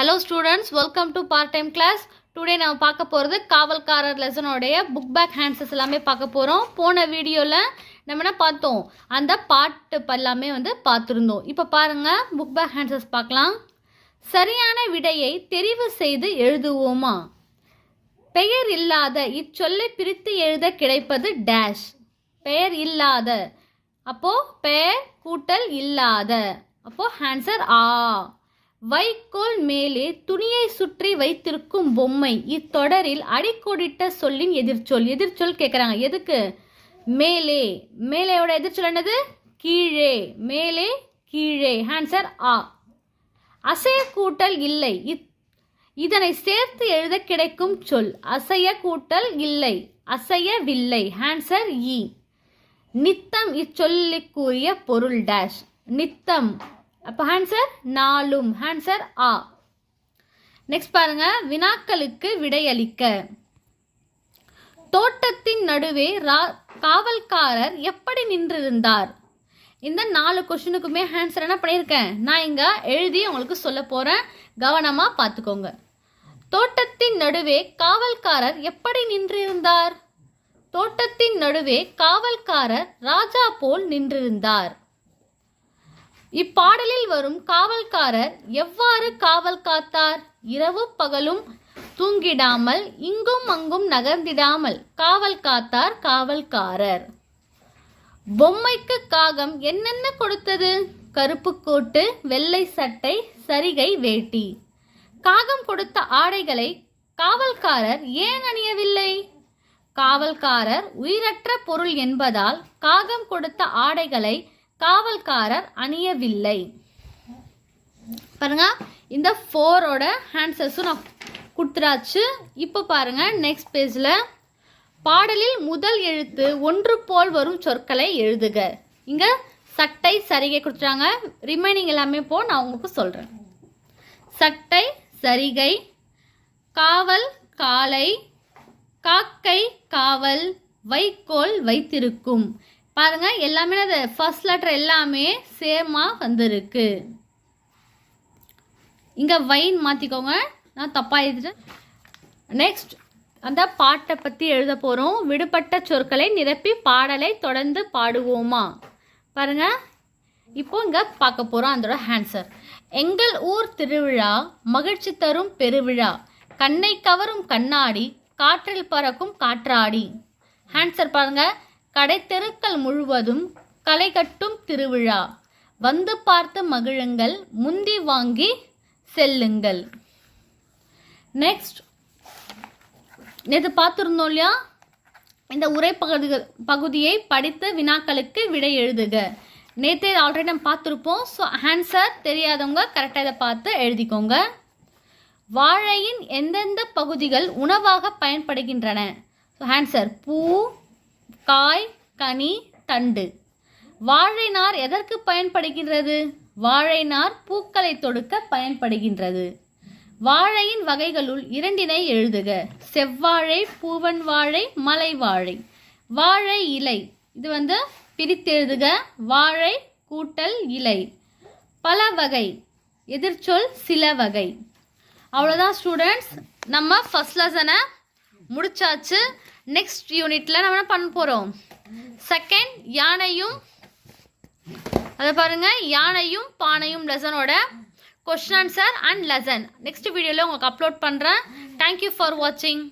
Hello students welcome to part time class today நம்ம பார்க்க போகிறது காவல்காரர் லெசனோடைய புக் பேக் ஹேண்ட்ஸஸ் எல்லாமே பார்க்க போகிறோம் போன வீடியோவில் நம்ம என்ன பார்த்தோம்? அந்த பாட்டு எல்லாமே வந்து பார்த்துருந்தோம். இப்போ பாருங்கள் புக் பேக் ஹேண்ட்ஸஸ் பார்க்கலாம். சரியான விடையை தெரிவு செய்து எழுதுவோமா? பெயர் இல்லாத இச்சொல்லை பிரித்து எழுத கிடைப்பது டேஷ் பெயர் இல்லாத. அப்போது பெயர் கூட்டல் இல்லாத. அப்போது ஆன்சர் ஆ. வைக்கோல் மேலே துணியை சுற்றி வைத்திருக்கும் பொம்மை. இத்தொடரில் அடிக்கோடிட்ட சொல்லின் எதிர்ச்சொல். எதிர்ச்சொல் கேட்குறாங்க எதுக்கு? மேலே. மேலேயோட எதிர்ச்சொல் என்னது? கீழே. மேலே கீழே. ஆன்சர் ஆ அசைய கூட்டல் இல்லை. இத் இதனை சேர்த்து எழுத கிடைக்கும் சொல். அசைய கூட்டல் இல்லை. அசையவில்லை. ஆன்சர் இ e. நித்தம் இச்சொல்லுக்குரிய பொருள் டேஷ் நித்தம். அப்போ ஆன்சர் நாலும் ஆன்சர் ஆ. நெக்ஸ்ட் பாருங்க. வினாக்களுக்கு விடையளிக்க. தோட்டத்தின் நடுவே ரா காவல்காரர் எப்படி நின்றிருந்தார்? இந்த நாலு கொஷினுக்குமே ஆன்சர் என்ன பண்ணியிருக்கேன்? நான் இங்கே எழுதி உங்களுக்கு சொல்ல போகிறேன் கவனமாக பார்த்துக்கோங்க. தோட்டத்தின் நடுவே காவல்காரர் எப்படி நின்றிருந்தார்? தோட்டத்தின் நடுவே காவல்காரர் ராஜா போல் நின்றிருந்தார். இப்பாடலில் வரும் காவல்காரர் எவ்வாறு காவல் காத்தார்? இரவு பகலும் தூங்கிடாமல் இங்கும் அங்கும் நகர்ந்திடாமல் காவல் காத்தார் காவல்காரர். பொம்மைக்கு காகம் என்னென்ன கொடுத்தது? கருப்பு கோட்டு வெள்ளை சட்டை சரிகை வேட்டி. காகம் கொடுத்த ஆடைகளை காவல்காரர் ஏன் அணியவில்லை? காவல்காரர் உயிரற்ற பொருள் என்பதால் காகம் கொடுத்த ஆடைகளை காவல்காரர் அணியவில்லை. பாருங்க இந்த ஃபோரோட ஹேண்ட்ஸஸும் நான் கொடுத்துடாச்சு இப்போ பாருங்க நெக்ஸ்ட் பேஜில் பாடலில் முதல் எழுத்து ஒன்று போல் வரும் சொற்களை எழுதுக. இங்க சட்டை சரிகை கொடுத்துட்டாங்க. ரிமைனிங் எல்லாமே போ நான் உங்களுக்கு சொல்றேன். சட்டை சரிகை காவல் காலை காக்கை காவல் வைக்கோல் வைத்திருக்கும். பாருங்கள் எல்லாமே அது ஃபர்ஸ்ட் லெட்டர் எல்லாமே சேமாக வந்திருக்கு. இங்கே வைன் மாற்றிக்கோங்க நான் தப்பாக எழுதிட்டேன். நெக்ஸ்ட் அந்த பாட்டை பற்றி எழுத போகிறோம் விடுபட்ட சொற்களை நிரப்பி பாடலை தொடர்ந்து பாடுவோமா? பாருங்கள் இப்போ இங்கே பார்க்க போகிறோம் அதோட ஆன்சர் எங்கள் ஊர் திருவிழா மகிழ்ச்சி தரும் பெருவிழா. கண்ணை கவரும் கண்ணாடி காற்றில் பறக்கும் காற்றாடி. ஆன்சர் பாருங்கள் கடைத்தெருக்கள் முழுவதும் களை கட்டும் திருவிழா. வந்து பார்த்து மகிழுங்கள் முந்தி வாங்கி செல்லுங்கள். நெக்ஸ்ட் நேற்று பார்த்துருந்தோம் இல்லையா? இந்த உரை பகுதி பகுதியை படித்து வினாக்களுக்கு விடை எழுதுக. நேற்றே ஆல்ரெடி நம்ம பார்த்துருப்போம். ஸோ ஆன்சர் தெரியாதவங்க கரெக்டாக இதை பார்த்து எழுதிக்கோங்க. வாழையின் எந்தெந்த பகுதிகள் உணவாக பயன்படுகின்றன? ஸோ ஆன்சர் பூ காய் கனி தண்டு. வாழை நார் எதற்கு பயன்படுகின்றது? வாழை நார் பூக்களை தொடுக்க பயன்படுகின்றது. வாழையின் வகைகளுள் இரண்டினை எழுதுக. செவ்வாழை பூவன் வாழை மலை வாழை. வாழை இலை. இது வந்து பிரித்தெழுதுக வாழை கூட்டல் இலை. பல வகை. எதிர்ச்சொல் சில வகை. அவ்வளோதான் ஸ்டூடெண்ட்ஸ் நம்ம ஃபர்ஸ்ட் லெசனை முடிச்சாச்சு. நெக்ஸ்ட் யூனிட்டில் நம்ம என்ன பண்ண போகிறோம் செகண்ட் யானையும் அதை பாருங்க யானையும் பானையும் லெசனோட question answer and lesson next வீடியோவில் உங்களுக்கு அப்லோட் பண்ணுறேன் தேங்க்யூ ஃபார் வாட்சிங்